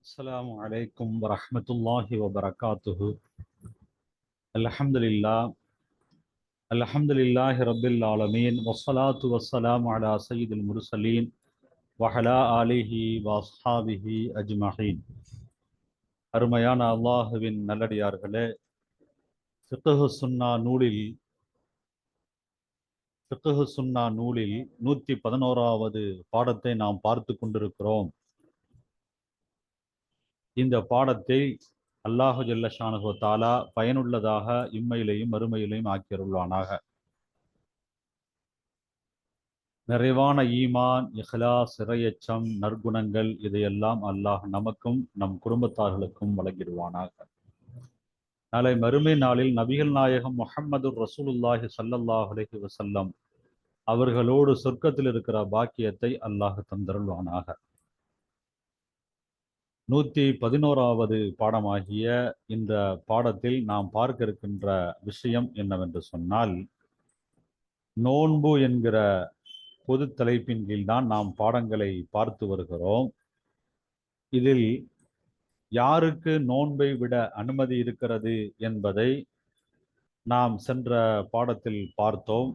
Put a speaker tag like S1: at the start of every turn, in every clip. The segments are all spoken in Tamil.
S1: السلام عليكم ورحمة الله وبركاته الحمد لله الحمد لله رب العالمين والصلاة والسلام على سيد المرسلين وعلى آله وأصحابه أجمعين அருமையான அல்லாஹுவின் நல்லடியார்களே ஃபிக்ஹு சுன்னா நூலில் ஃபிக்ஹு சுன்னா நூலில் நூற்றி பதினோராவது பாடத்தை நாம் பார்த்து கொண்டிருக்கிறோம் இந்த பாடத்தை அல்லாஹு ஜல்லஷானு தாலா பயனுள்ளதாக இம்மையிலையும் மறுமையிலையும் ஆக்கியருள்வானாக. நிறைவான ஈமான் இஹ்லா சிறையச்சம் நற்குணங்கள் இதையெல்லாம் அல்லாஹ் நமக்கும் நம் குடும்பத்தார்களுக்கும் வழங்கிடுவானாக. நாளை மறுமை நாளில் நபிகள் நாயகம் முஹம்மது ரசூலுல்லாஹி சல்லல்லாஹ் அலஹி வசல்லம் அவர்களோடு சொர்க்கத்தில் இருக்கிற பாக்கியத்தை அல்லாஹ் தந்தருள்வானாக. நூற்றி பதினோராவது பாடமாகிய இந்த பாடத்தில் நாம் பார்க்க இருக்கின்ற விஷயம் என்னவென்று சொன்னால் நோன்பு என்கிற பொது தலைப்பின் கீழ் தான் நாம் பாடங்களை பார்த்து வருகிறோம். இதில் யாருக்கு நோன்பை விட அனுமதி இருக்கிறது என்பதை நாம் சென்ற பாடத்தில் பார்த்தோம்.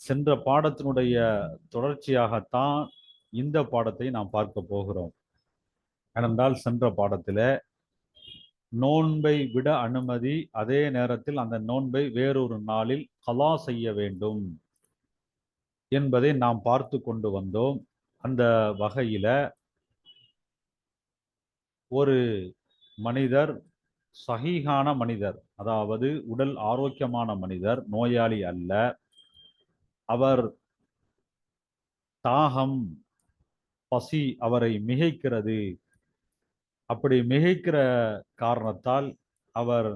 S1: சென்ற பாடத்தினுடைய தொடர்ச்சியாகத்தான் இந்த பாடத்தை நாம் பார்க்க போகிறோம். கடந்தால் சென்ற பாடத்தில் நோன்பை விட அனுமதி அதே நேரத்தில் அந்த நோன்பை வேறொரு நாளில் கலா செய்ய வேண்டும் என்பதை நாம் பார்த்து கொண்டு வந்தோம். அந்த வகையில் ஒரு மனிதர் சகிகான மனிதர் அதாவது உடல் ஆரோக்கியமான மனிதர் நோயாளி அல்ல. அவர் தாகம் பசி அவரை மிகைக்கிறது. அப்படி மிகைக்கிற காரணத்தால் அவர்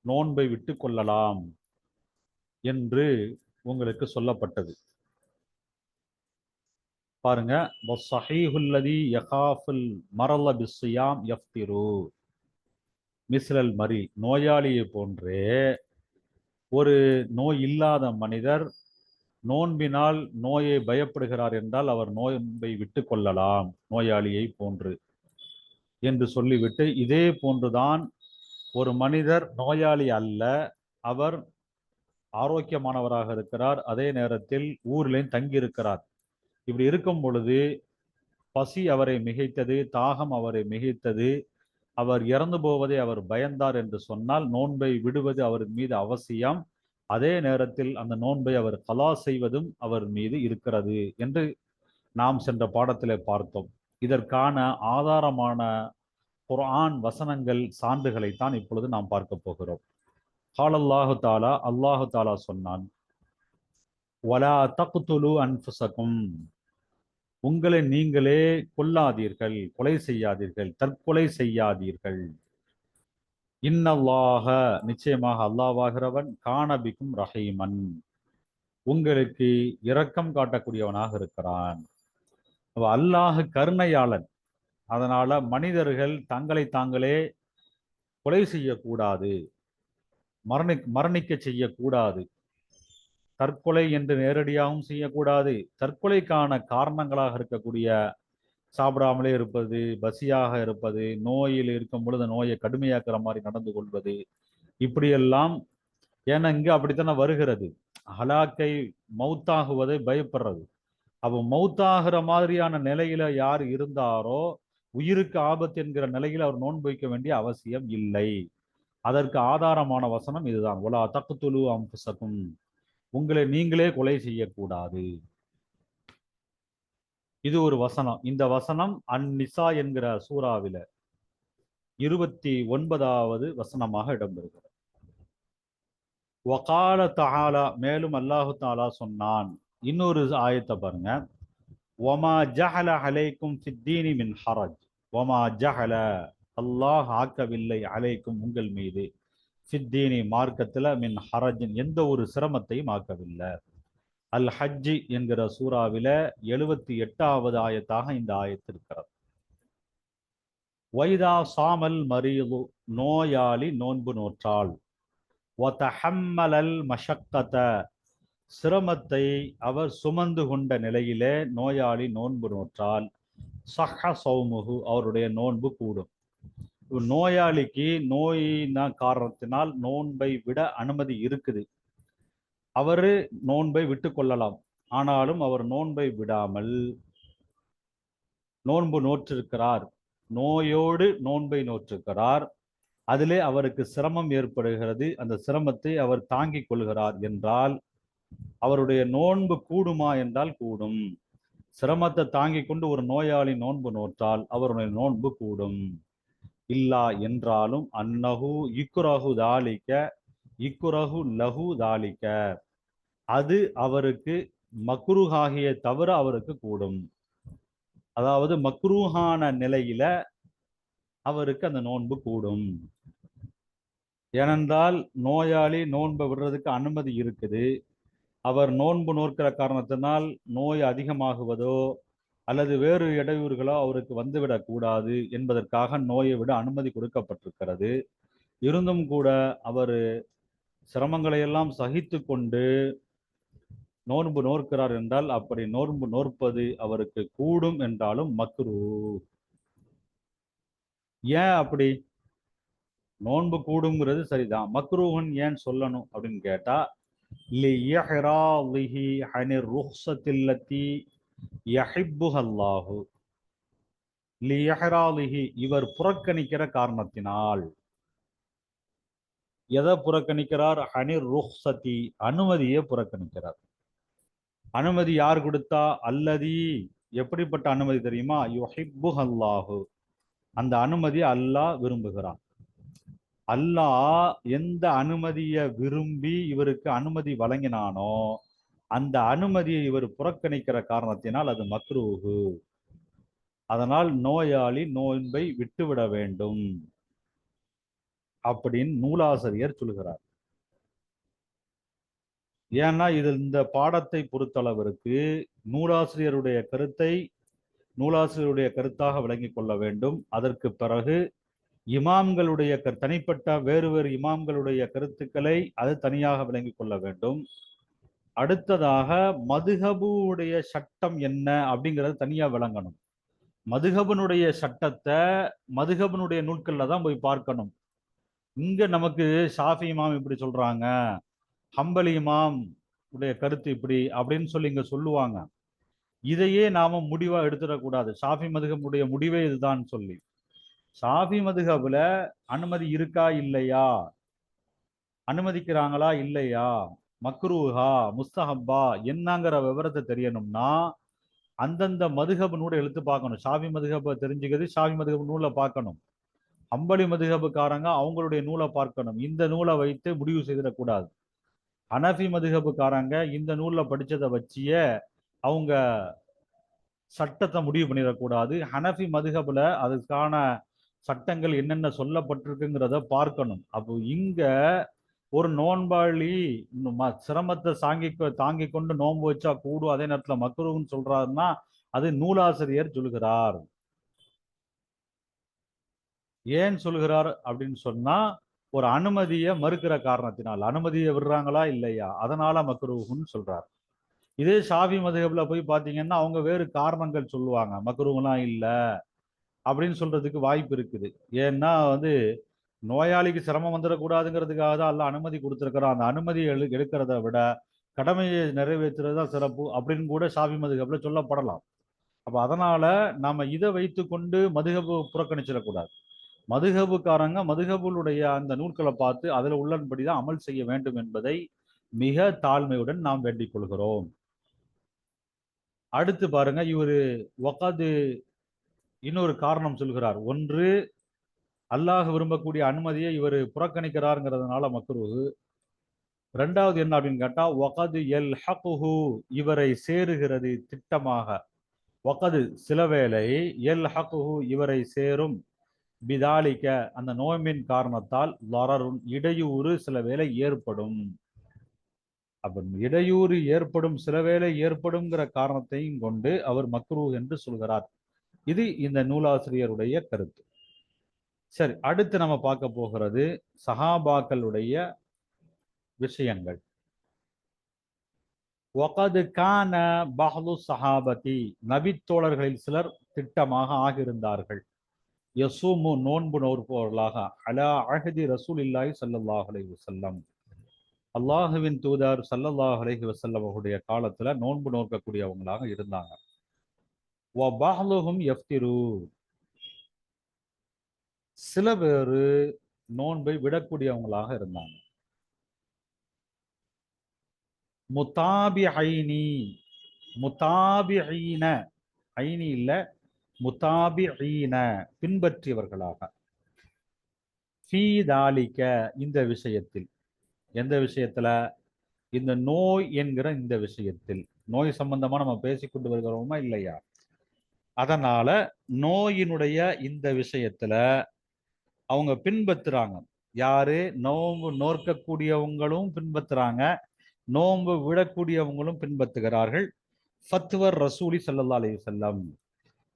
S1: நோன்பை விட்டு கொள்ளலாம் என்று உங்களுக்கு சொல்லப்பட்டது. பாருங்க வஸ்ஸஹீஹுல்லதி யகாஃபுல் மரல பிஸ்ஸியாம் யஃப்திரு. மிஸ்ரல் மரி நோயாளியை போன்றே ஒரு நோய் இல்லாத மனிதர் நோன்பினால் நோயை பயப்படுகிறார் என்றால் அவர் நோன்பை விட்டு கொள்ளலாம் நோயாளியை போன்று. என்று சொல்லிவிட்டு இதே போன்றுதான் ஒரு மனிதர் நோயாளி அல்ல அவர் ஆரோக்கியமானவராக இருக்கிறார். அதே நேரத்தில் ஊரிலையும் தங்கியிருக்கிறார். இப்படி இருக்கும் பொழுது பசி அவரை மிகைத்தது தாகம் அவரை மிகைத்தது. அவர் இறந்து போவதை அவர் பயந்தார் என்று சொன்னால் நோன்பை விடுவது அவர் மீது அவசியம். அதே நேரத்தில் அந்த நோன்பை அவர் கலா செய்வதும் அவர் மீது இருக்கிறது என்று நாம் சென்ற பாடத்திலே பார்த்தோம். இதற்கான ஆதாரமான குர்ஆன் வசனங்கள் சான்றுகளைத்தான் இப்பொழுது நாம் பார்க்க போகிறோம். காலல்லாஹு தாலா அல்லாஹு தாலா சொன்னான் வலா தகுத்துலு அன்புசக்கும் உங்களை நீங்களே கொல்லாதீர்கள் கொலை செய்யாதீர்கள் தற்கொலை செய்யாதீர்கள். இன்னல்லாக நிச்சயமாக அல்லாவாகிறவன் காணபிக்கும் ரஹீமன். உங்களுக்கு இரக்கம் காட்டக்கூடியவனாக இருக்கிறான். அல்லாஹ் கருணையாளன். அதனால மனிதர்கள் தங்களை தாங்களே கொலை செய்யக்கூடாது. மரணி மரணிக்க செய்யக்கூடாது. தற்கொலை என்று நேரடியாகவும் செய்யக்கூடாது. தற்கொலைக்கான காரணங்களாக இருக்கக்கூடிய சாப்பிடாமலே இருப்பது பசியாக இருப்பது நோயில் இருக்கும் பொழுது நோயை கடுமையாக்குற மாதிரி நடந்து கொள்வது இப்படியெல்லாம் ஏன்னா இங்கே அப்படித்தானே வருகிறது. ஹலாக்கை மௌத்தாகுவதை பயப்படுறது. அப்போ மௌத்தாகிற மாதிரியான நிலையில யார் இருந்தாரோ உயிருக்கு ஆபத்து என்கிற நிலையில் அவர் நோன்பு வைக்க வேண்டிய அவசியம் இல்லை. அதற்கு ஆதாரமான வசனம் இதுதான். ஒலா தக்குத்துலு அம்புசக்கும் உங்களை நீங்களே கொலை செய்யக்கூடாது. இது ஒரு வசனம். இந்த வசனம் அந்நிசா என்கிற சூறாவில இருபத்தி ஒன்பதாவது வசனமாக இடம்பெறுகிறது. வகால தஹாலா மேலும் அல்லாஹு தாலா சொன்னான். இன்னொரு ஆயத்தை பாருங்க. ஒமா ஜஹல அலைக்கும் சித்தீனி மின் ஹரஜ். ஒமா ஜஹல அல்லாஹ் ஆக்கவில்லை அலைக்கும் உங்கள் மீது சித்தீனி மார்க்கத்தில் மின் ஹரஜின் எந்த ஒரு சிரமத்தையும் ஆக்கவில்லை. அல் ஹஜ்ஜி என்கிற சூறாவில எழுபத்தி எட்டாவது ஆயத்தாக இந்த ஆயத்து இருக்கிறது. வைதா சாமல் மரீது நோயாளி நோன்பு நோற்றாள். ஒத்தஹம்மலல் மஷக்கத சிரமத்தை அவர் சுமந்து கொண்ட நிலையிலே நோயாளி நோன்பு நோற்றால் சஹ சௌமுகு அவருடைய நோன்பு கூடும். நோயாளிக்கு நோயின காரணத்தினால் நோன்பை விட அனுமதி இருக்குது. அவரு நோன்பை விட்டு கொள்ளலாம். ஆனாலும் அவர் நோன்பை விடாமல் நோன்பு நோற்றிருக்கிறார். நோயோடு நோன்பை நோற்றிருக்கிறார். அதிலே அவருக்கு சிரமம் ஏற்படுகிறது. அந்த சிரமத்தை அவர் தாங்கிக் கொள்கிறார் என்றால் அவருடைய நோன்பு கூடுமா என்றால் கூடும். சிரமத்தை தாங்கி கொண்டு ஒரு நோயாளி நோன்பு நோற்றால் அவருடைய நோன்பு கூடும். இல்லா என்றாலும் அன்னகு இக்குரகு தாளிக்க இக்குரகு லகு தாளிக்க அது அவருக்கு மக்ரூஹாகிய தவிர அவருக்கு கூடும். அதாவது மக்ரூஹான நிலையில அவருக்கு அந்த நோன்பு கூடும். ஏனென்றால் நோயாளி நோன்பை விடுறதுக்கு அனுமதி இருக்குது. அவர் நோன்பு நோக்கிற காரணத்தினால் நோய் அதிகமாகுவதோ அல்லது வேறு இடையூறுகளோ அவருக்கு வந்துவிடக்கூடாது என்பதற்காக நோயை விட அனுமதி கொடுக்கப்பட்டிருக்கிறது. இருந்தும் கூட அவர் சிரமங்களை எல்லாம் சகித்து கொண்டு நோன்பு நோக்கிறார் என்றால் அப்படி நோன்பு நோற்பது அவருக்கு கூடும் என்றாலும் மக்ரு. ஏன் அப்படி? நோன்பு கூடுங்கிறது சரிதான். மக்ரூகன் ஏன் சொல்லணும் அப்படின்னு கேட்டா லியஹ்ராலிஹி அனிர் ருஹ்சத்தில்லத்தி யஹிப்புஹல்லாஹு லியஹ்ராலிஹி இவர் புறக்கணிக்கிற காரணத்தினால். எதை புறக்கணிக்கிறார்? அனிர் ருஹ்சதி அனுமதியை புறக்கணிக்கிறார். அனுமதி யார் கொடுத்தா? அல்லதி. எப்படிப்பட்ட அனுமதி தெரியுமா? யுஹிப்புஹல்லாஹு. அந்த அனுமதி அல்லாஹ் விரும்புகிறான். அல்லாஹ் எந்த அனுமதியை விரும்பி இவருக்கு அனுமதி வழங்கினானோ அந்த அனுமதியை இவர் புறக்கணிக்கிற காரணத்தினால் அது மக்ரூஹு. அதனால் நோயாளி நோன்பை விட்டுவிட வேண்டும் அப்படின்னு நூலாசிரியர் சொல்கிறார். ஏன்னா இது இந்த பாடத்தை பொறுத்தளவிற்கு நூலாசிரியருடைய கருத்தை நூலாசிரியருடைய கருத்தாக விளங்கிக் கொள்ள வேண்டும். அதற்கு பிறகு இமாம்களுடைய கரு- தனிப்பட்ட வேறு வேறு இமாம்களுடைய கருத்துக்களை அது தனியாக விளங்கி கொள்ள வேண்டும். அடுத்ததாக மதுகபுடைய சட்டம் என்ன அப்படிங்கிறது தனியா விளங்கணும். மதுகபனுடைய சட்டத்தை மதுகபனுடைய நூல்களில் தான் போய் பார்க்கணும். இங்க நமக்கு ஷாஃபி இமாம் இப்படி சொல்றாங்க ஹம்பலி இமாம் உடைய கருத்து இப்படி அப்படின்னு சொல்லி இங்க சொல்லுவாங்க. இதையே நாம முடிவா எடுத்துடக்கூடாது. ஷாஃபி மதுகபுடைய முடிவே இதுதான் சொல்லி. ஷாஃபி மதுகபுல அனுமதி இருக்கா இல்லையா? அனுமதிக்கிறாங்களா இல்லையா? மக்ரூஹா முஸ்தஹப்பா என்னங்கிற விவரத்தை தெரியணும்னா அந்தந்த மதுகபு நூலை எழுத்து பார்க்கணும். ஷாஃபி மதுகபை தெரிஞ்சுக்கிறது ஷாஃபி மதுகபு நூலை பார்க்கணும். அம்பளி மதுகபுக்காரங்க அவங்களுடைய நூலை பார்க்கணும். இந்த நூலை வைத்து முடிவு செய்திடக்கூடாது. அனஃபி மதுகபுக்காரங்க இந்த நூலில் படித்ததை வச்சியே அவங்க சட்டத்தை முடிவு பண்ணிடக்கூடாது. ஹனஃபி மதுகபில் அதுக்கான சட்டங்கள் என்னென்ன சொல்லப்பட்டிருக்குங்கிறத பார்க்கணும். அப்போ இங்க ஒரு நோன்பாளி இன்னும் சிரமத்தை தாங்கி தாங்கி கொண்டு நோன்பு வச்சா கூடும் அதே நேரத்துல மக்குருன்னு சொல்றாருன்னா அது நூலாசிரியர் சொல்கிறார் ஏன் சொல்கிறார் அப்படின்னு சொன்னா ஒரு அனுமதியை மறுக்கிற காரணத்தினால். அனுமதியை விடுறாங்களா இல்லையா? அதனால மக்ரூஹுன்னு சொல்றார். இதே ஷாஃபி மதுகப்ல போய் பாத்தீங்கன்னா அவங்க வேறு காரணங்கள் சொல்லுவாங்க. மக்ரூஹ்லாம் இல்ல. அப்படின்னு சொல்றதுக்கு வாய்ப்பு இருக்குது. ஏன்னா வந்து நோயாளிக்கு சிரமம் வந்துடக்கூடாதுங்கிறதுக்காக தான் எல்லாம் அனுமதி கொடுத்துருக்குறோம் அந்த அனுமதியை எழு எடுக்கிறத விட கடமையை நிறைவேற்றுறது தான் சிறப்பு அப்படின்னு கூட சாமி மதுகப்பில் சொல்லப்படலாம். அப்போ அதனால் நாம் இதை வைத்துக்கொண்டு மதுகபு புறக்கணிச்சிடக்கூடாது. மதுகபுக்காரங்க மதுகபுளுடைய அந்த நூல்களை பார்த்து அதில் உள்ளன்படி தான் அமல் செய்ய வேண்டும் என்பதை மிக தாழ்மையுடன் நாம் வேண்டிக் கொள்கிறோம். அடுத்து பாருங்க இவர் ஒக்காது இன்னொரு காரணம் சொல்கிறார். ஒன்று அல்லாஹ் விரும்பக்கூடிய அனுமதியை இவர் புறக்கணிக்கிறாருங்கிறதுனால மக்ரூஹு. ரெண்டாவது என்ன அப்படின்னு கேட்டா ஒகது எல் ஹகுஹு இவரை சேருகிறது திட்டமாக. ஒகது சில வேளை எல் ஹகுஹு இவரை சேரும். பிதாலிக்க அந்த நோய்மின் காரணத்தால் லரருன் இடையூறு சில வேளை ஏற்படும். அப்ப இடையூறு ஏற்படும் சில வேளை ஏற்படும்ங்கிற காரணத்தையும் கொண்டு அவர் மக்ரூ என்று சொல்கிறார். இது இந்த நூலாசிரியருடைய கருத்து. சரி அடுத்து நம்ம பார்க்க போகிறது சஹாபாக்களுடைய விஷயங்கள். ஒகது கான பஹ்லு சஹாபதி நபித்தோழர்களில் சிலர் திட்டமாக ஆகியிருந்தார்கள். யசூமு நோன்பு நோற்பவர்களாக அலா அஹதி ரசூல் இல்லாய் சல்லல்லாஹ் அலைஹி அல்லாஹுவின் தூதர் சல்லல்லாஹ் அலஹி வசல்லம் அவருடைய காலத்துல நோன்பு நோக்கக்கூடியவங்களாக இருந்தாங்க. வ எஃப்திரு சில பேரு நோன்பை விடக்கூடியவங்களாக இருந்தாங்க. முத்தாபி ஐனி முத்தாபி ஐன ஐனி இல்லை முத்தாபி ஐன பின்பற்றியவர்களாக ஃபீதாலிக்க இந்த விஷயத்தில். எந்த விஷயத்துல? இந்த நோய் என்கிற இந்த விஷயத்தில். நோய் சம்பந்தமா நம்ம பேசிக்கொண்டு வருகிறோமா இல்லையா? அதனால நோயினுடைய இந்த விஷயத்துல அவங்க பின்பற்றுறாங்க யாரு? நோம்பு நோற்கக்கூடியவங்களும் பின்பற்றுறாங்க நோம்பு விடக்கூடியவங்களும் பின்பற்றுகிறார்கள் ஃபத்வர் ரசூலி சல்லல்லா அலி வல்லம்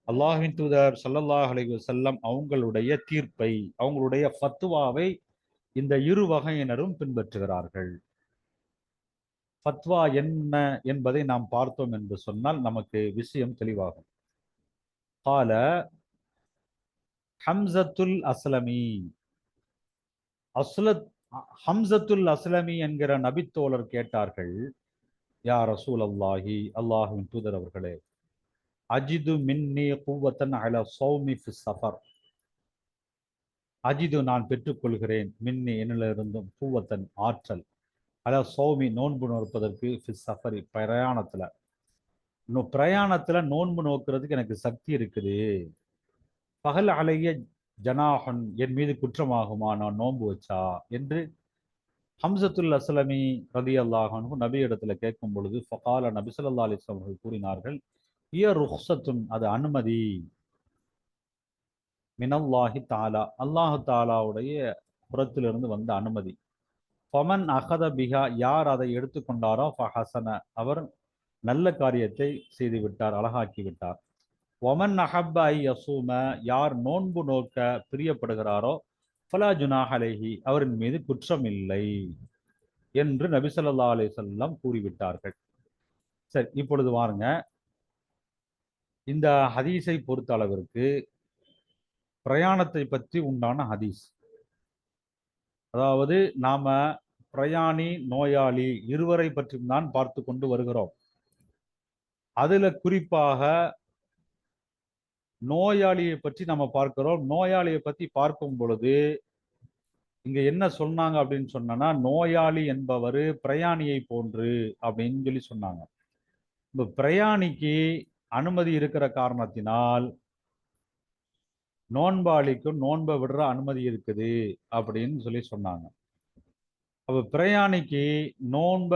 S1: அல்லாஹின் தூதர் சல்லல்லாஹ் அலி வல்லம் அவங்களுடைய தீர்ப்பை அவங்களுடைய ஃபத்வாவை இந்த இரு வகையினரும் பின்பற்றுகிறார்கள். ஃபத்வா என்ன என்பதை நாம் பார்த்தோம் என்று சொன்னால் நமக்கு விஷயம் தெளிவாகும். قال ஹம்சத்துல் அஸ்லமி. அஸ்லத் ஹம்சத்துல் அஸ்லமி என்கிற நபித்தோழர் கேட்டார்கள் யா ரசூல் அல்லாஹி அல்லாஹுவின் தூதர் அவர்களே அஜிது மின்னி குவத்தன் அல சௌமி சஃபர் அஜிது நான் பெற்றுக்கொள்கிறேன். மின்னி என்னிலிருந்தும் பூவத்தன் ஆற்றல். அல சௌமி நோன்பு நோற்பதற்கு ஃபிஸ் சஃபரி பிரயாணத்துல. பிரயாணத்துல நோன்பு நோக்கிறதுக்கு எனக்கு சக்தி இருக்குது. பகல் அலைய ஜனாஹன் என் மீது குற்றமாகுமா? நான் நோன்பு வச்சா? என்று ஹம்சத்துல் அஸ்லமி ரதி அல்லாஹனும் நபி இடத்துல கேட்கும் பொழுது ஃபகால நபி சொல்லா அலிஸ்லாம் அவர்கள் கூறினார்கள் இய ருஹ்சத்துன் அது அனுமதி. மினல்லாஹி தாலா அல்லாஹு தாலாவுடைய புறத்திலிருந்து வந்த அனுமதி. ஃபமன் அகத பிகா யார் அதை எடுத்துக்கொண்டாரோ ஃபஹசன அவர் நல்ல காரியத்தை செய்து விட்டார் அழகாக்கி விட்டார் ஒமன் அஹப்ப ஐ யசூம யார் நோன்பு நோக்க பிரியப்படுகிறாரோ ஃபலா ஜுனாஹலேஹி அவரின் மீது குற்றம் இல்லை என்று நபிசல்லா ஸல்லல்லாஹு கூறிவிட்டார்கள். சரி இப்பொழுது வாருங்க. இந்த ஹதீஸை பொறுத்த அளவிற்கு பிரயாணத்தை பற்றி உண்டான ஹதீஸ். அதாவது நாம பிரயாணி நோயாளி இருவரை பற்றியும் தான் பார்த்து கொண்டு வருகிறோம். அதுல குறிப்பாக நோயாளியை பற்றி நம்ம பார்க்கிறோம். நோயாளியை பற்றி பார்க்கும் பொழுது இங்க என்ன சொன்னாங்க அப்படின்னு சொன்னா நோயாளி என்பவர் பிரயாணியை போன்று அப்படின்னு சொல்லி சொன்னாங்க. இந்த பிரயாணிக்கு அனுமதி இருக்கிற காரணத்தினால் நோன்பாளிக்கும் நோன்பை விடுற அனுமதி இருக்குது அப்படின்னு சொல்லி சொன்னாங்க. அப்ப பிரயாணிக்கு நோன்ப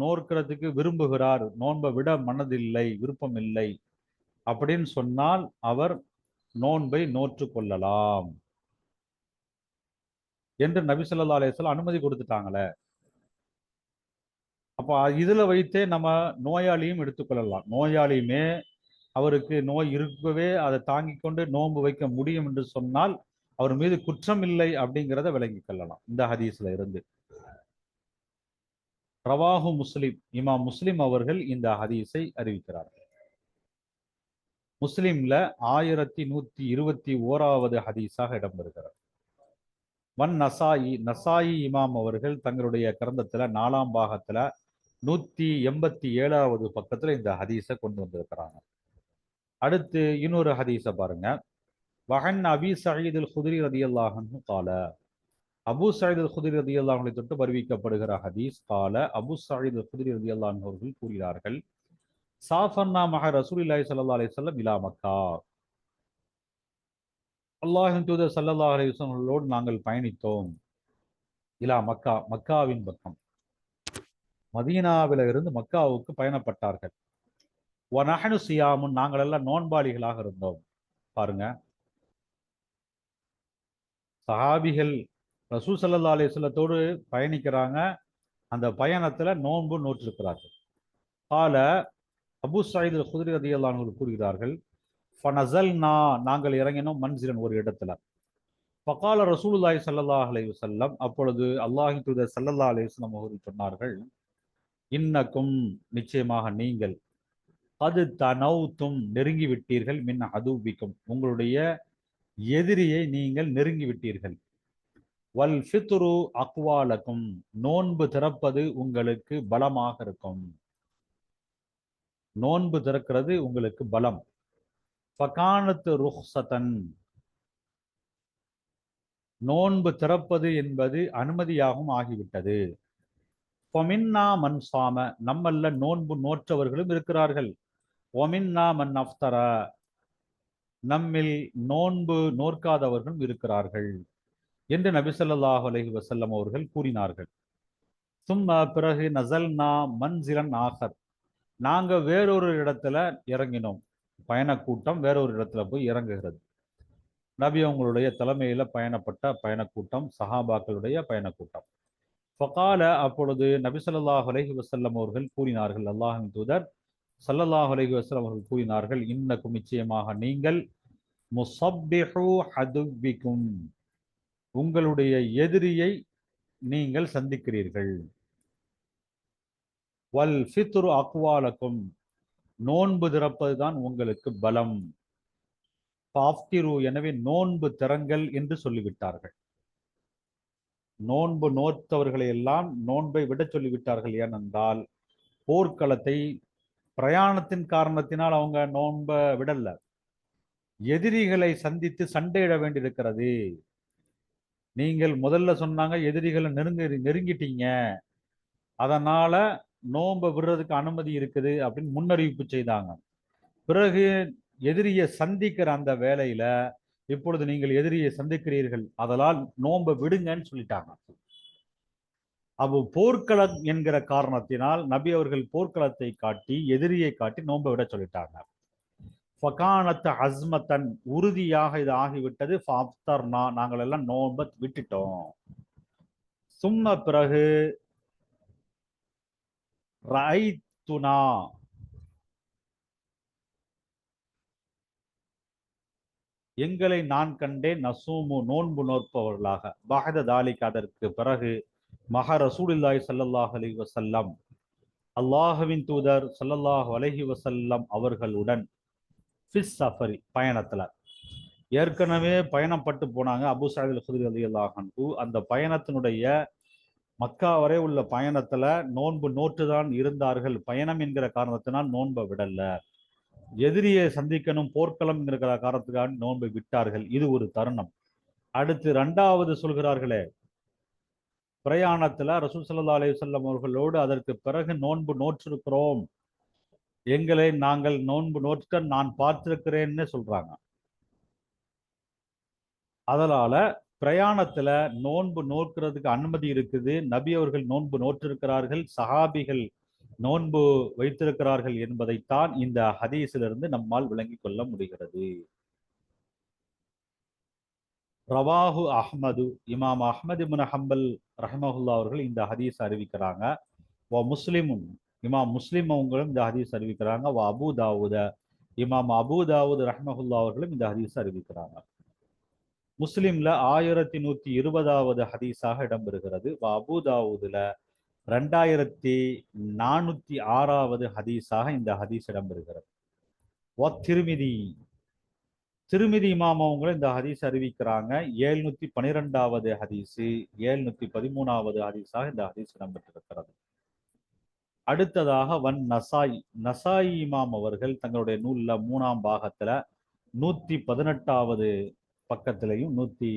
S1: நோர்க்கிறதுக்கு விரும்புகிறார். நோன்பை விட மனதில்லை விருப்பம் இல்லை அப்படின்னு சொன்னால் அவர் நோன்பை நோற்று கொள்ளலாம். என்று நபிசல்லா சொல்லா அனுமதி கொடுத்துட்டாங்களே. அப்போ இதுல வைத்தே நம்ம நோயாளியும் எடுத்துக்கொள்ளலாம் நோயாளியுமே அவருக்கு நோய் இருக்கவே அதை தாங்கி கொண்டு நோன்பு வைக்க முடியும் என்று சொன்னால் அவர் மீது குற்றம் இல்லை அப்படிங்கிறத விளங்கி கொள்ளலாம். இந்த ஹதீஸ்ல இருந்து. ரவாஹு முஸ்லிம் இமாம் முஸ்லிம் அவர்கள் இந்த ஹதீஸை அறிவிக்கிறார்கள். முஸ்லிம்ல ஆயிரத்தி நூத்தி இருபத்தி ஓராவது ஹதீஸாக இடம்பெறுகிறார் வன் நசாயி நசாயி இமாம் அவர்கள் தங்களுடைய கிரந்தத்துல நாலாம் பாகத்துல நூத்தி எண்பத்தி ஏழாவது பக்கத்துல இந்த ஹதீஸை கொண்டு வந்திருக்கிறாங்க. அடுத்து இன்னொரு ஹதீஸை பாருங்க. வஹன் அபி சயீதுல் குதிரி ரதி கால அபு சாயித் அல் குதிரி ரதி அல்லாஹனை தொட்டு வருவிக்கப்படுகிற ஹதீஸ் கால அபு சாயித் அல் குதிரி ரதி அல்லாஹ் அவர்கள் கூறுகிறார்கள் சாஃபர்னா மக ரசூலில்லாஹி சல்லா அலி சொல்லம் இலா மக்கா. அல்லாஹின் தூதர் ஸல்லல்லாஹு அலிஸ்வர்களோடு நாங்கள் பயணித்தோம் இலா மக்கா மக்காவின் பக்கம். மதீனாவில இருந்து மக்காவுக்கு பயணப்பட்டார்கள். ஒனஹனு சியாமுன் நாங்கள் எல்லாம் நோன்பாளிகளாக இருந்தோம். பாருங்க. சஹாபிகள் ரசூ சல்லா அலிஸ்லத்தோடு பயணிக்கிறாங்க. அந்த பயணத்தில் நோன்பு நோற்றிருக்கிறார்கள். கால அபு சயீத் குதிரை ரதியல்லானவர்கள் கூறுகிறார்கள் ஃபனசல்னா நாங்கள் இறங்கினோம் மன்சிரன் ஒரு இடத்துல. பக்கால ரசூலுல்லாய் ஸல்லல்லாஹு அலைஹி வஸல்லம் அப்பொழுது அல்லாஹி தூதர் சல்லல்லா அலைஹி அவர்கள் சொன்னார்கள் இன்னக்கும் நிச்சயமாக நீங்கள் அது தனவுத்தும் நெருங்கி விட்டீர்கள் மின் அதுவிக்கும் உங்களுடைய எதிரியை நீங்கள் நெருங்கி விட்டீர்கள் வல் ஃபித்ரு அக்வாலக்கும் நோன்பு திறப்பது உங்களுக்கு பலமாக இருக்கும். நோன்பு திறக்கிறது உங்களுக்கு பலம். ஃபகானத்து ருஹ்சதன். நோன்பு திறப்பது என்பது அனுமதியாகவும் ஆகிவிட்டது. பொமின்னா மன் சாம நம்மல்ல நோன்பு நோற்றவர்களும் இருக்கிறார்கள். ஒமின்னா மன் அஃப்தரா நம்மில் நோன்பு நோற்காதவர்களும் இருக்கிறார்கள். என்று நபிசல்லாஹ் அலஹி வசல்லம் அவர்கள் கூறினார்கள். சும்மா பிறகு நசல்னா மன்சிலன் ஆகர் நாங்கள் வேறொரு இடத்துல இறங்கினோம். பயணக்கூட்டம் வேறொரு இடத்துல போய் இறங்குகிறது. நபி அவங்களுடைய தலைமையில் பயணப்பட்ட பயணக்கூட்டம் சஹாபாக்களுடைய பயணக்கூட்டம். ஃபகால அப்பொழுது நபி ஸல்லல்லாஹு அலைஹி அவர்கள் கூறினார்கள் அல்லாஹின் தூதர் ஸல்லல்லாஹு அலஹி வசல்லம் அவர்கள் கூறினார்கள் இன்னக்கும் நிச்சயமாக நீங்கள் முசப்பிஹு ஹதுவிக்கும் உங்களுடைய எதிரியை நீங்கள் சந்திக்கிறீர்கள். வல் ஃபித்ரு அக்வாலக்கும் நோன்பு திறப்பது தான் உங்களுக்கு பலம். பாஃப்திரு எனவே நோன்பு திறங்கள் என்று சொல்லிவிட்டார்கள். நோன்பு நோத்தவர்களை எல்லாம் நோன்பை விட சொல்லிவிட்டார்கள் ஏனென்றால் போர்க்களத்தை பிரயாணத்தின் காரணத்தினால் அவங்க நோன்ப விடல. எதிரிகளை சந்தித்து சண்டையிட வேண்டியிருக்கிறது. நீங்கள் முதல்ல சொன்னாங்க எதிரிகளை நெருங்க நெருங்கிட்டீங்க. அதனால நோன்பை விடுறதுக்கு அனுமதி இருக்குது அப்படின்னு முன்னறிவிப்பு செய்தாங்க. பிறகு எதிரியை சந்திக்கிற அந்த வேலையில இப்பொழுது நீங்கள் எதிரியை சந்திக்கிறீர்கள் அதனால் நோன்பை விடுங்கன்னு சொல்லிட்டாங்க. அப்போ போர்க்களம் என்கிற காரணத்தினால் நபி அவர்கள் போர்க்களத்தை காட்டி எதிரியை காட்டி நோன்பை விட சொல்லிட்டாங்க. ஃபகானத்த அஸ்மத்தன் உறுதியாக இது ஆகிவிட்டது. ஃபாப்தர்னா நாங்கள் எல்லாம் நோன்ப விட்டுட்டோம். சும்ம பிறகு ரைத்துனா எங்களை நான் கண்டேன் நசூமு நோன்பு நோற்பவர்களாக. பகத தாலிக் அதற்கு பிறகு மஹ ரசூலில்லாய் ஸல்லல்லாஹு அலைஹி வஸல்லம் அல்லாஹுவின் தூதர் சல்லல்லாஹ் அலஹி வசல்லம் அவர்களுடன் ஃபிஸ் சஃபரி பயணத்துல. ஏற்கனவே பயணப்பட்டு போனாங்க அபு சாஹில் ஹுதிரி அலி அல்லாஹன்கு அந்த பயணத்தினுடைய மக்கா வரை உள்ள பயணத்துல நோன்பு நோற்றுதான் இருந்தார்கள். பயணம் என்கிற காரணத்தினால் நோன்பை விடல. எதிரியை சந்திக்கணும் போர்க்களம் என்கிற காரணத்துக்காக நோன்பை விட்டார்கள். இது ஒரு தருணம். அடுத்து ரெண்டாவது சொல்கிறார்களே. பிரயாணத்துல ரசூல் சல்லா அலி வல்லம் அவர்களோடு அதற்கு பிறகு நோன்பு நோற்றிருக்கிறோம். எங்களை நாங்கள் நோன்பு நோற்க நான் பார்த்திருக்கிறேன்னு சொல்றாங்க. அதனால பிரயாணத்துல நோன்பு நோக்கிறதுக்கு அனுமதி இருக்குது. நபி அவர்கள் நோன்பு நோற்றிருக்கிறார்கள். சஹாபிகள் நோன்பு வைத்திருக்கிறார்கள் என்பதைத்தான் இந்த ஹதீஸிலிருந்து நம்மால் விளங்கிக் கொள்ள முடிகிறது. ரவாஹு அஹ்மது இமாம் அஹ்மது முன் ஹம்பல் ரஹமஹுல்லா அவர்கள் இந்த ஹதீஸ் அறிவிக்கிறாங்க. முஸ்லிமும் இமாம் முஸ்லிம் அவங்களும் இந்த ஹதீஸ் அறிவிக்கிறாங்க. வ அபு தாவூத. இமாம் அபு தாவூத் ரஹ்மஹுல்லா அவர்களும் இந்த ஹதீஸ் அறிவிக்கிறாங்க. முஸ்லிம்ல ஆயிரத்தி நூத்தி இருபதாவது ஹதீஸாக இடம்பெறுகிறது. வ அபு தாவூதுல ரெண்டாயிரத்தி நானூத்தி ஆறாவது ஹதீஸாக இந்த ஹதீஸ் இடம்பெறுகிறது. ஒ திருமிதி. திருமிதி இமாம் அவங்களும் இந்த ஹதீஸ் அறிவிக்கிறாங்க. ஏழ்நூத்தி பனிரெண்டாவது ஹதீஸு ஏழ்நூத்தி பதிமூணாவது ஹதீஸாக இந்த ஹதீஸ் இடம்பெற்றிருக்கிறது. அடுத்ததாக வன் நசாய் நசாய் இமாம் அவர்கள் தங்களுடைய நூல்ல மூணாம் பாகத்துல நூத்தி பதினெட்டாவது பக்கத்திலையும் நூத்தி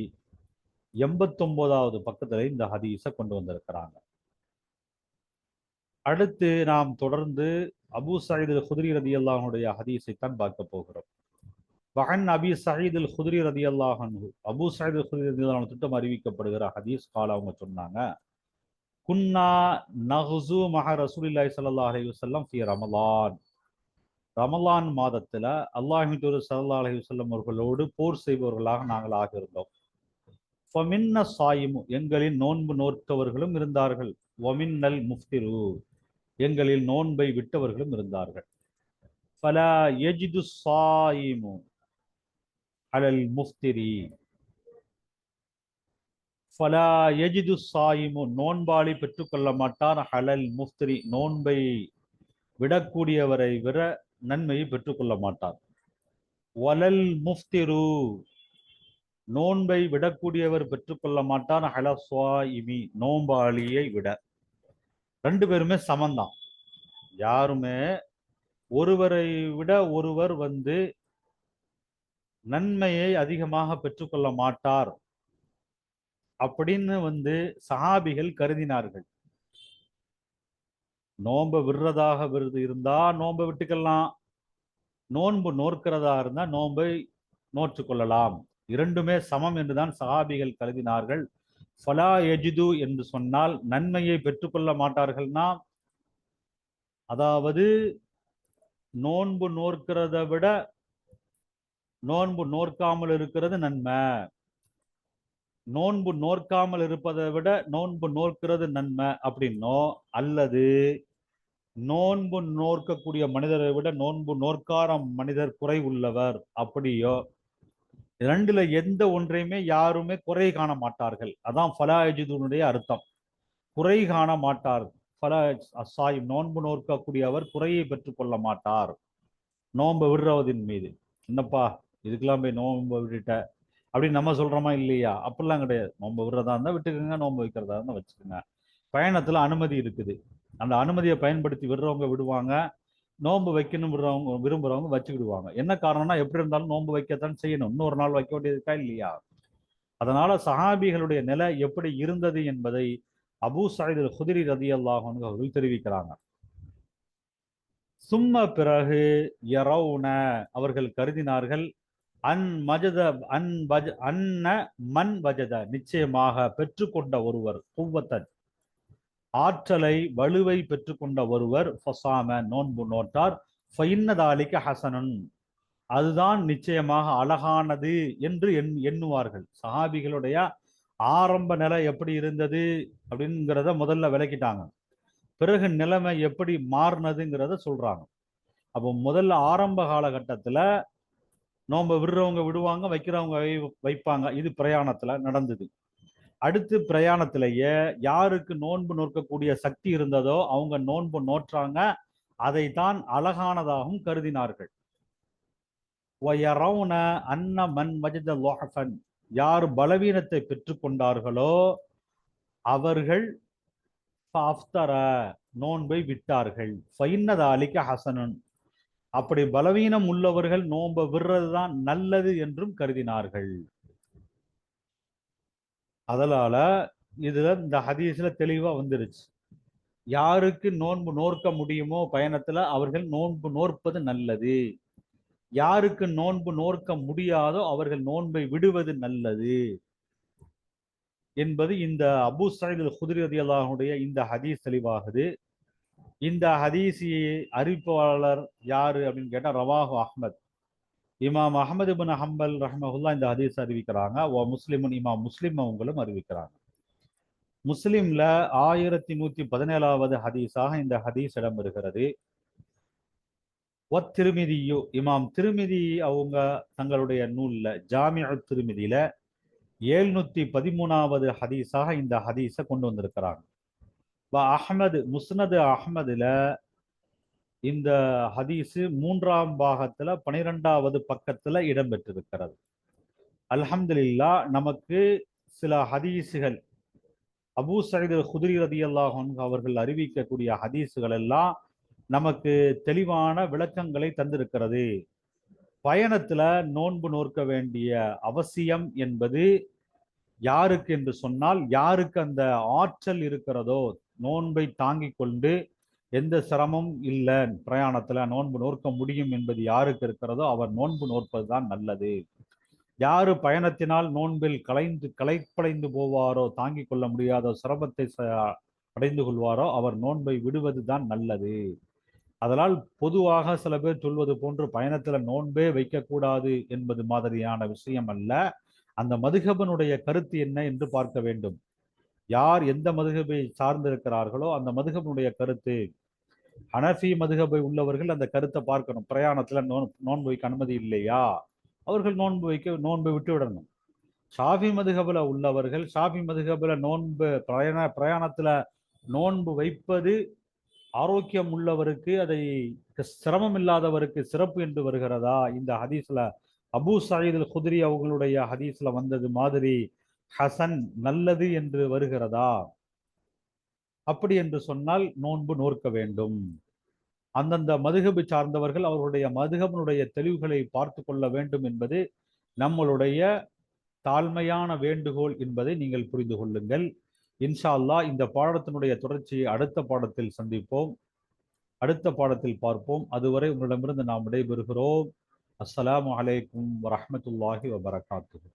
S1: எண்பத்தொன்பதாவது பக்கத்திலையும் இந்த ஹதீஸை கொண்டு வந்திருக்கிறாங்க. அடுத்து நாம் தொடர்ந்து அபு சயீத் அல் குதிரி ரதி அல்லாஹனுடைய ஹதீஸை தான் பார்க்க போகிறோம். வகன் அபி சயீத் அல் குதிரி ரதி அல்லாஹன் அபு சயீத் அல் குதிரி ரதி திட்டம் அறிவிக்கப்படுகிற ஹதீஸ் கால அவங்க சொன்னாங்க. குன்னா நஹ்சு மஹ ரசூலில்லாஹி ஸல்லல்லாஹு அலைஹி ஃபி ரமலான். ரமலான் மாதத்துல அல்லாஹின் சல்லா அலி வல்லம் அவர்களோடு போர் செய்பவர்களாக நாங்கள் ஆகியிருந்தோம். ஃபமின்ன சாயிமு எங்களின் நோன்பு நோற்றவர்களும் இருந்தார்கள். ஒமின்னல் முஃப்திரு. எங்களில் நோன்பை விட்டவர்களும் இருந்தார்கள். ஃபலா எஜிது சாயிமு அலல் முஃப்திரி. ஃபலா எஜிது சாயிமு நோன்பாளி பெற்றுக்கொள்ள மாட்டார். ஹலல் முஃப்திரி நோன்பை விடக்கூடியவரை விட நன்மையை பெற்றுக்கொள்ள மாட்டார். வலல் முஃப்திரு. நோன்பை விடக்கூடியவர் பெற்றுக்கொள்ள மாட்டார். ஹலஸ்வாயிமி நோம்பாளியை விட. ரெண்டு பேருமே சமந்தான். யாருமே ஒருவரை விட ஒருவர் வந்து நன்மையை அதிகமாக பெற்றுக்கொள்ள மாட்டார். அப்படின்னு வந்து சஹாபிகள் கருதினார்கள். நோன்பை விடுறதாக விருது இருந்தா நோன்பை விட்டுக்கலாம். நோன்பு நோற்கிறதா இருந்தா நோன்பை நோற்று கொள்ளலாம். இரண்டுமே சமம் என்றுதான் சஹாபிகள் கருதினார்கள். ஃபலா எஜிது என்று சொன்னால் நன்மையை பெற்றுக்கொள்ள மாட்டார்கள்னா? அதாவது நோன்பு நோற்கிறத விட நோன்பு நோற்காமல் இருக்கிறது நன்மை. நோன்பு நோற்காமல் இருப்பதை விட நோன்பு நோக்கிறது நன்மை அப்படின்னோ அல்லது நோன்பு நோற்கக்கூடிய மனிதரை விட நோன்பு நோற்கார மனிதர் குறை உள்ளவர் அப்படியோ இரண்டுல எந்த ஒன்றையுமே யாருமே குறை காண மாட்டார்கள். அதான் ஃபலாஜிதுனுடைய அர்த்தம். குறை காண மாட்டார். ஃபலா அசாய் நோன்பு நோற்கக்கூடியவர் குறையை பெற்றுக்கொள்ள மாட்டார். நோன்பு விடுறவதின் மீது. என்னப்பா இதுக்கெல்லாம் போய் நோன்பு விட்டுட்ட? அப்படின்னு நம்ம சொல்றோமா இல்லையா? அப்படிலாம் கிடையாது. நோன்பு விடுறதா இருந்தால் விட்டுக்கோங்க நோன்பு வைக்கிறதா இருந்தா வச்சுக்கோங்க. பயணத்துல அனுமதி இருக்குது. அந்த அனுமதியை பயன்படுத்தி விடுறவங்க விடுவாங்க. நோன்பு வைக்கணும் விடுறவங்க விரும்புகிறவங்க வச்சுக்கிடுவாங்க என்ன காரணம்னா எப்படி இருந்தாலும் நோன்பு வைக்கத்தான் செய்யணும். இன்னொரு நாள் வைக்க வேண்டியது இருக்கா இல்லையா? அதனால சஹாபிகளுடைய நிலை எப்படி இருந்தது என்பதை அபு சாயிதில் குதிரி ரதி அல்லாஹன் அவர்கள் தெரிவிக்கிறாங்க. சும்ம பிறகு எரவுன அவர்கள் கருதினார்கள் அன் மஜத அன் பஜ அன்ன மண் வஜத நிச்சயமாக பெற்றுக்கொண்ட ஒருவர் குவத்தன் ஆற்றலை வலுவை பெற்றுக்கொண்ட ஒருவர் ஃபசாம நோன்பு நோட்டார் ஃபைன்னதாலிக்க ஹசனன். அதுதான் நிச்சயமாக அழகானது என்று எண் எண்ணுவார்கள். சஹாபிகளுடைய ஆரம்ப நிலை எப்படி இருந்தது அப்படிங்கிறத முதல்ல விளக்கிட்டாங்க. பிறகு நிலைமை எப்படி மாறினதுங்கிறத சொல்றாங்க. அப்போ முதல்ல ஆரம்ப காலகட்டத்தில் நோம்ப விடுறவங்க விடுவாங்க வைக்கிறவங்க வை வைப்பாங்க. இது பிரயாணத்துல நடந்தது. அடுத்து பிரயாணத்திலேயே யாருக்கு நோன்பு நோக்கக்கூடிய சக்தி இருந்ததோ அவங்க நோன்பு நோற்றாங்க. அதைத்தான் அழகானதாகவும் கருதினார்கள். ஒயரவுன அன்ன மன் மஜித லோஹன் யார் பலவீனத்தை பெற்றுக்கொண்டார்களோ அவர்கள் நோன்பை விட்டார்கள். ஃபைன்னதாலிக்க ஹசனன். அப்படி பலவீனம் உள்ளவர்கள் நோன்பை விடுறதுதான் நல்லது என்றும் கருதினார்கள். அதனால இதுல இந்த ஹதீஸ்ல தெளிவா வந்துருச்சு. யாருக்கு நோன்பு நோர்க்க முடியுமோ பயணத்துல அவர்கள் நோன்பு நோற்பது நல்லது. யாருக்கு நோன்பு நோர்க்க முடியாதோ அவர்கள் நோன்பை விடுவது நல்லது என்பது இந்த அபு சயீத் குதிரி இந்த ஹதீஸ் தெளிவாகுது. இந்த ஹதீசி அறிவிப்பாளர் யாரு அப்படின்னு கேட்டா ரவாஹு அஹ்மத். இமாம் அஹமது பின் ஹம்பல் ரஹமஹுல்லா இந்த ஹதீஸ் அறிவிக்கிறாங்க. ஓ முஸ்லிமுன் இமாம் முஸ்லிம் அவங்களும் அறிவிக்கிறாங்க. முஸ்லிம்ல ஆயிரத்தி நூத்தி பதினேழாவது ஹதீஸாக இந்த ஹதீஸ் இடம்பெறுகிறது. ஒத் திருமிதியு இமாம் திருமிதி அவங்க தங்களுடைய நூல்ல ஜாமிய திருமிதியில ஏழ்நூத்தி பதிமூணாவது ஹதீஸாக இந்த ஹதீஸை கொண்டு வந்திருக்கிறாங்க. அஹமது முஸ்னது அஹமதுல இந்த ஹதீஸு மூன்றாம் பாகத்துல பனிரெண்டாவது பக்கத்துல இடம்பெற்றிருக்கிறது. அல்ஹம்துலில்லா நமக்கு சில ஹதீஸுகள் அபூ சயீத் குதிரி ரதி அல்லாஹன் அவர்கள் அறிவிக்கக்கூடிய ஹதீஸுகள் எல்லாம் நமக்கு தெளிவான விளக்கங்களை தந்திருக்கிறது. பயணத்துல நோன்பு நோக்க வேண்டிய அவசியம் என்பது யாருக்கு என்று சொன்னால் யாருக்கு அந்த ஆற்றல் இருக்கிறதோ நோன்பை தாங்கிக் கொண்டு எந்த சிரமம் இல்லை பிரயாணத்தில் நோன்பு நோற்க முடியும் என்பது யாருக்கு இருக்கிறதோ அவர் நோன்பு நோற்பதுதான் நல்லது. யாரு பயணத்தினால் நோன்பில் கலைந்து களைப்படைந்து போவாரோ தாங்கிக் கொள்ள முடியாத சிரமத்தை அடைந்து கொள்வாரோ அவர் நோன்பை விடுவது தான் நல்லது. அதனால் பொதுவாக சில பேர் சொல்வது போன்று பயணத்துல நோன்பே வைக்கக்கூடாது என்பது மாதிரியான விஷயம் அல்ல. அந்த மதுகபனுடைய கருத்து என்ன என்று பார்க்க வேண்டும். யார் எந்த மதுகபை சார்ந்திருக்கிறார்களோ அந்த மதுகபனுடைய கருத்து. ஹனஃபி மதுகபை உள்ளவர்கள் அந்த கருத்தை பார்க்கணும். பிரயாணத்தில் நோன் நோன்பு வைக்க அனுமதி இல்லையா? அவர்கள் நோன்பு வைக்க நோன்பை விட்டு விடணும். ஷாஃபி மதுகபில் உள்ளவர்கள் ஷாஃபி மதுகபில் நோன்பு பிரயாண பிரயாணத்தில் நோன்பு வைப்பது ஆரோக்கியம் உள்ளவருக்கு அதை சிரமம் இல்லாதவருக்கு சிறப்பு என்று வருகிறதா? இந்த ஹதீஸ்ல அபு சயீத் குதிரி அவங்களுடைய ஹதீஸ்ல வந்தது மாதிரி ஹசன் நல்லது என்று வருகிறதா? அப்படி என்று சொன்னால் நோன்பு நோர்க்க வேண்டும். அந்தந்த மதுகபு சார்ந்தவர்கள் அவர்களுடைய மதுகபனுடைய தெளிவுகளை பார்த்து கொள்ள வேண்டும் என்பது நம்மளுடைய தாழ்மையான வேண்டுகோள் என்பதை நீங்கள் புரிந்து கொள்ளுங்கள். இன்ஷா இந்த பாடத்தினுடைய தொடர்ச்சியை அடுத்த பாடத்தில் சந்திப்போம். அடுத்த பாடத்தில் பார்ப்போம். அதுவரை உங்களிடமிருந்து நாம் விடைபெறுகிறோம். அஸ்லாம் அலைக்கும் வரமத்துல்லாஹி வபரகாத்துஹு.